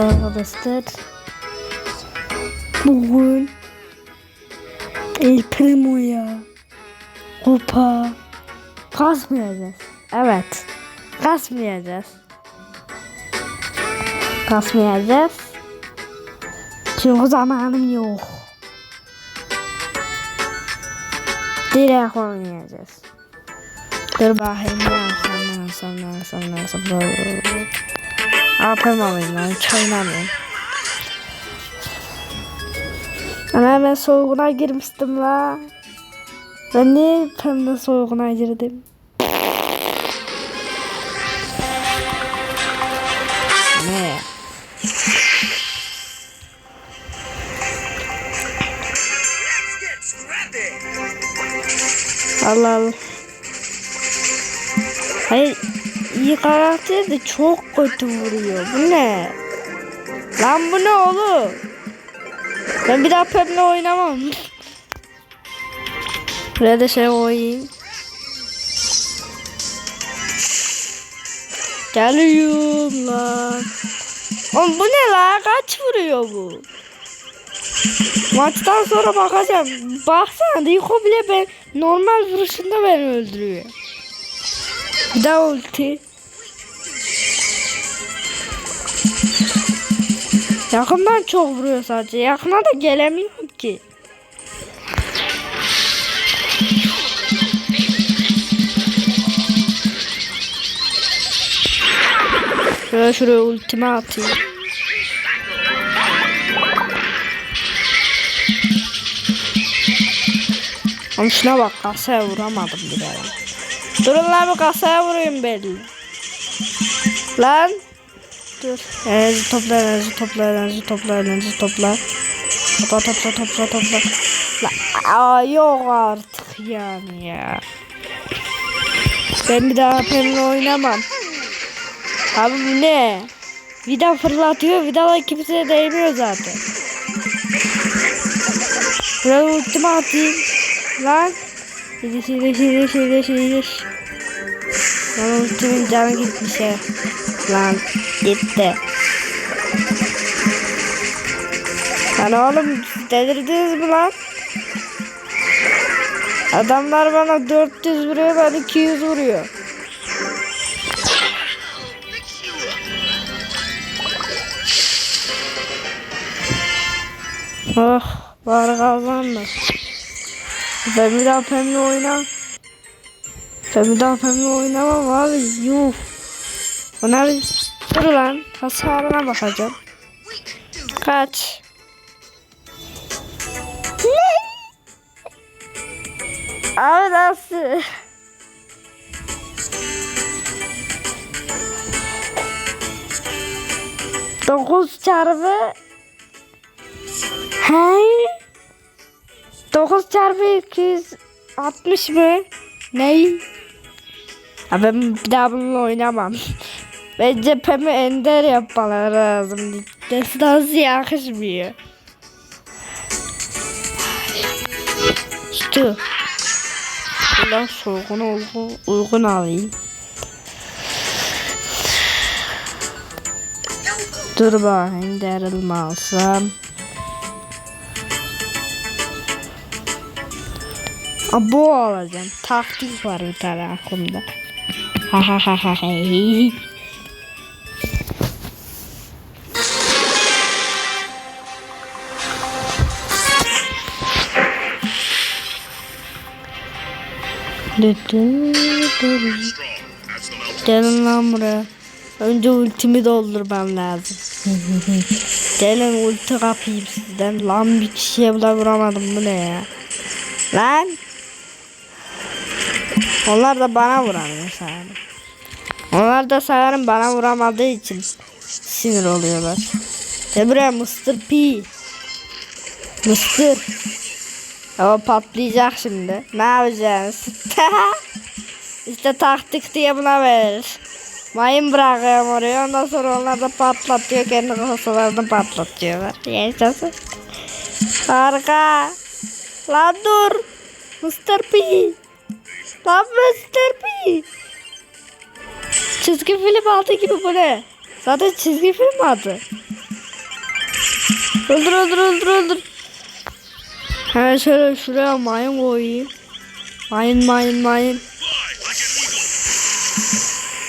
Arkadaşlar bugün El Primo'ya kupa kasmayacağız. Evet. Kasmayacağız. Kasmayacağız. Çünkü zamanım yok. Direkt oynayacağız. Dur bakayım ne yapsam ne yapsam ne yapsam ne yapsam. APM alayım ben hiç oynamıyorum. Ana ben soğuğuna girmiştim la. Ben niye pembe soğuğuna girdim? Ne? Allah Allah. Hayır iyi karakter de çok kötü vuruyor. Bu ne? Lan bu ne oğlum? Ben bir daha Pep'le oynamam. Buraya da şey koyayım. Geliyorum lan. Oğlum bu ne la? Kaç vuruyor bu? Maçtan sonra bakacağım. Baksana Rico bile ben normal vuruşunda beni öldürüyor. Bir daha ulti. Yakından çok vuruyor sadece. Yakına da gelemiyorum ki. Şöyle şuraya ultime atayım. Ama şuna bak kasaya vuramadım bir daha. Durun lan bir kasaya vurayım belli. Lan. Dur. Enerji topla enerji topla enerji topla enerji topla. Topla topla topla topla. La, aa, yok artık yani ya. Ben bir daha pembe oynamam. Abi bu ne? Vida fırlatıyor. Vida da kimseye değmiyor zaten. Buraya ultimi atayım. Lan. Gidiş gidiş gidiş gidiş gidiş. Lan ultimin canı gitmiş ya. Lan gitti. Lan oğlum delirdiniz mi lan? Adamlar bana 400 vuruyor ben 200 vuruyor. Oh var kazandı. Ben bir daha pembe oynam. Bir daha pembe oynamam abi. Yuh. Bunlar dur lan. Hasarına bakacağım. Kaç. Abi nasıl? Dokuz çarpı He? 9 çarpı 260 mı? Ney? Ha ben daha bununla oynamam. Bence Pem'i ender yapmaları lazım. Destansı yakışmıyor. İşte. Buradan soğukunu uygun, uygun alayım. Dur bakayım derilme alsam. Abo alacağım. Taktik var bir tane aklımda. Ha ha. Gelin lan buraya. Önce ultimi doldurmam lazım. Gelin ulti kapayım sizden. Lan bir kişiye bile vuramadım bu ne ya? Lan. Onlar da bana vuramıyor sanırım. Onlar da sanırım bana vuramadığı için sinir oluyorlar. Gel buraya Mr. P. Mr. O patlayacak şimdi. Ne yapacağız? işte taktik diye buna verir. Mayın bırakıyorum oraya. Ondan sonra onlar da patlatıyor. Kendi kasalarını patlatıyorlar. Yaşasın. Harika. Lan dur. Mr. P. Lan Mr. P. Çizgi film adı gibi bu ne? Zaten çizgi film adı. Öldür öldür öldür öldür. He şöyle şuraya mayın koyayım. Mayın mayın mayın.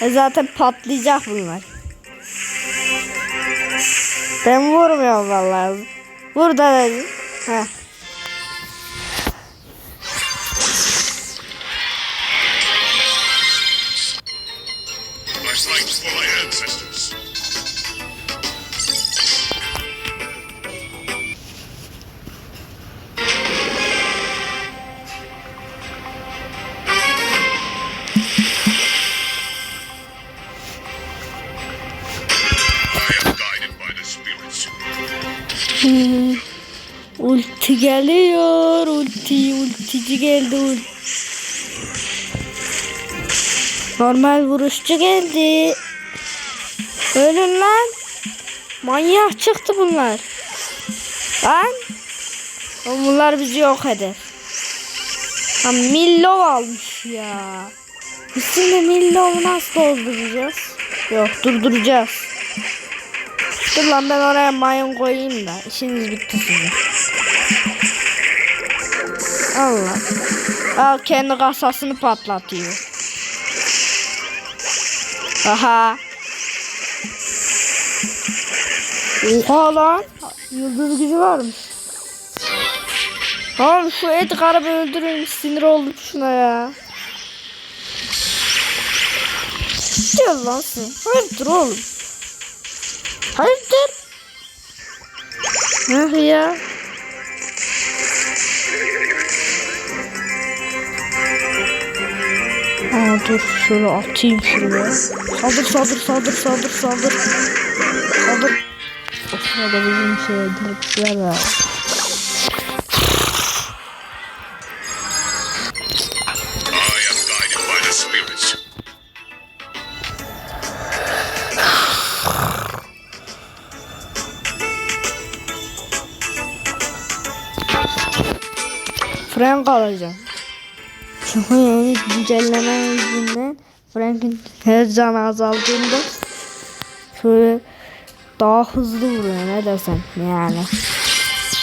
E zaten patlayacak bunlar. Ben vurmuyorum vallahi. Burada dedim. Heh. Ulti geliyor. Ulti, ultici geldi. Ulti. Normal vuruşçu geldi. Ölün lan. Manyak çıktı bunlar. Lan. Bunlar bizi yok eder. Ha, Millov almış ya. Biz şimdi Millov'u nasıl dolduracağız? Yok durduracağız. Dur lan ben oraya mayın koyayım da işiniz bitti sizin. Allah. Al kendi kasasını patlatıyor. Aha. Oha lan. Yıldız gücü varmış. Oğlum şu Edgar'ı bir öldürün. Sinir oldum şuna ya. Gel lan sen. Hayırdır oğlum? Hayırdır? Ne ya? Aa dur şöyle atayım şuraya. Saldır saldır saldır saldır saldır. Saldır. O sırada bizim şey edilipler var. Frank alacağım. Çünkü güncelleme yüzünden Frank'in her canı azaldığında şöyle daha hızlı vuruyor ne desem yani.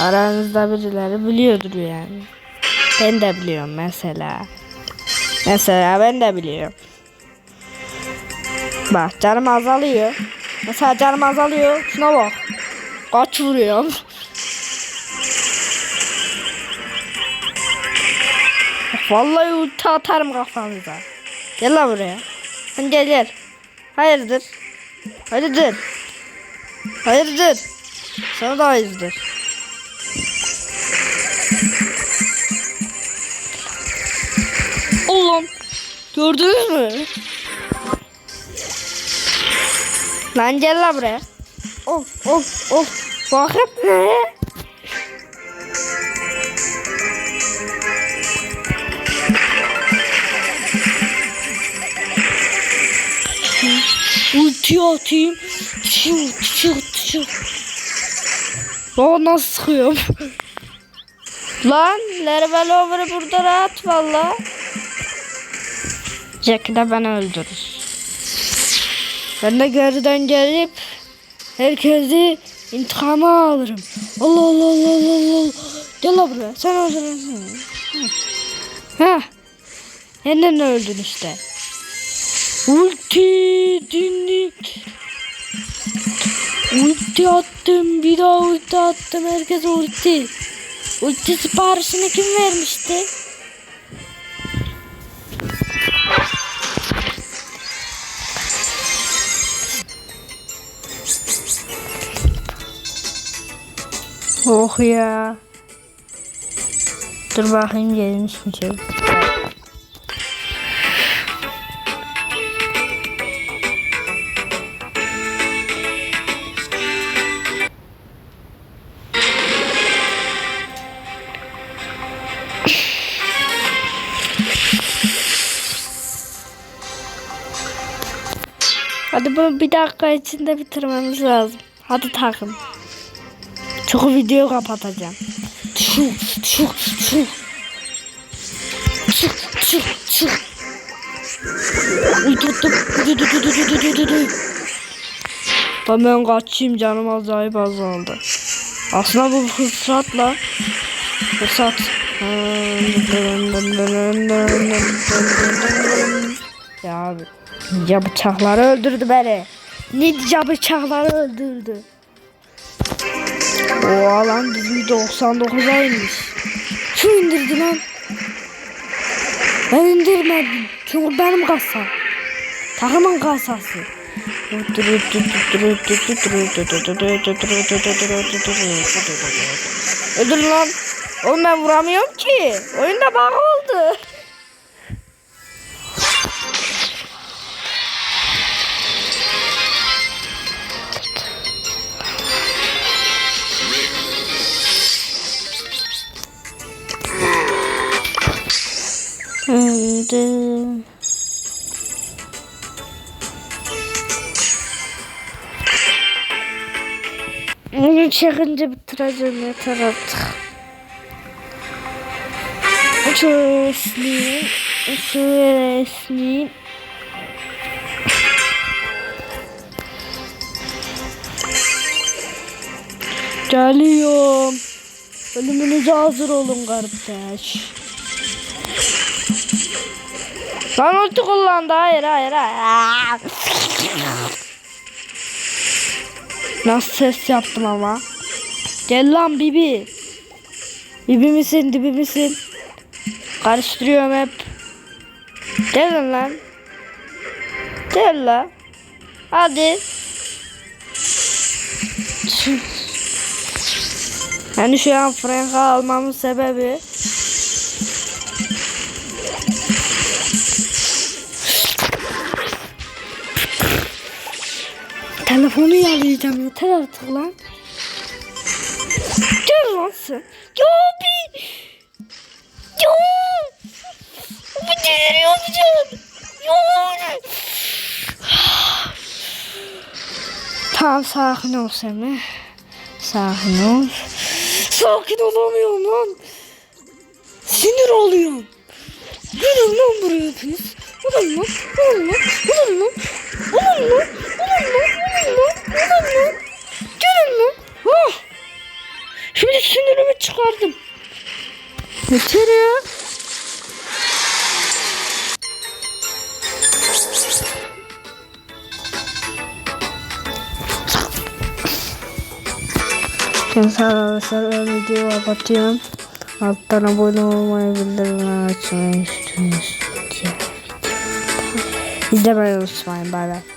Aranızda birileri biliyordur yani. Ben de biliyorum mesela. Mesela ben de biliyorum. Bak canım azalıyor. Mesela canım azalıyor. Şuna bak. Kaç vuruyorum. Vallahi ulti atarım kafanıza. Gel lan buraya. Sen gel gel. Hayırdır? Hayırdır? Hayırdır? Sana da hayırdır. Oğlum. Gördünüz mü? Lan gel lan buraya. Of of of. Bak Ulti atayım. Tşu tşu tşu. Baba nasıl sıkıyorum? Lan Level Over'ı burada rahat valla. Jack'i de beni öldürür. Ben de geriden gelip herkesi intikama alırım. Allah Allah Allah Allah Allah. Gel lan buraya. Sen öldürürsün. Heh. Yeniden öldün işte. Ulti dinlik. Ulti attım bir daha ulti attım herkes ulti. Ulti siparişini kim vermişti? Oh ya. Dur bakayım gelmiş mi şey? Bunu bir dakika içinde bitirmemiz lazım. Hadi takım. Çok video kapatacağım. Çık, çık, çık. Uy tuttum. Dur, dur, dur, dur, dur, dur, dur. Ben, ben kaçayım canım acayip azaldı. Aslında bu fırsatla fırsat. Ya abi. Ninja bıçakları öldürdü beni. Ninja bıçakları öldürdü. O lan bizim 99'a inmiş. Şu indirdi lan. Ben indirmedim. Çünkü benim kasam. Takımın kasası. Öldür lan. Oğlum ben vuramıyorum ki. Oyunda bug oldu. Bunu çekince bitireceğim yeter artık. Şöyle esneyeyim. Şöyle esneyeyim. Geliyorum. Ölümünüze hazır olun kardeş. Lan ulti kullandı. Hayır hayır hayır. Nasıl ses yaptım ama. Gel lan Bibi. Bibi misin dibi misin? Karıştırıyorum hep. Gelin lan. Gel lan. Hadi. Yani şu an Frank'a almamın sebebi Telefonu yalayacağım yeter artık lan. Gel lan sen. Ya bir. Ya. Bir deliriyorsun. Ya. Tamam sakin ol Semih. Sakin ol. Sakin olamıyorum lan. Sinir oluyorum. Gelin lan buraya hepiniz. Ulan lan. Ulan lan. Ulan lan. Ulan lan. Ulan lan. Ulan lan. Ulan lan. Gelin lan. Oh. Şimdi sinirimi çıkardım. Yeter ya. Kendisi arkadaşlar ben videoyu kapatıyorum. Alttan abone olmayı, bildirimleri açmayı istiyorsunuz. İzlemeyi unutmayın. Bay bay.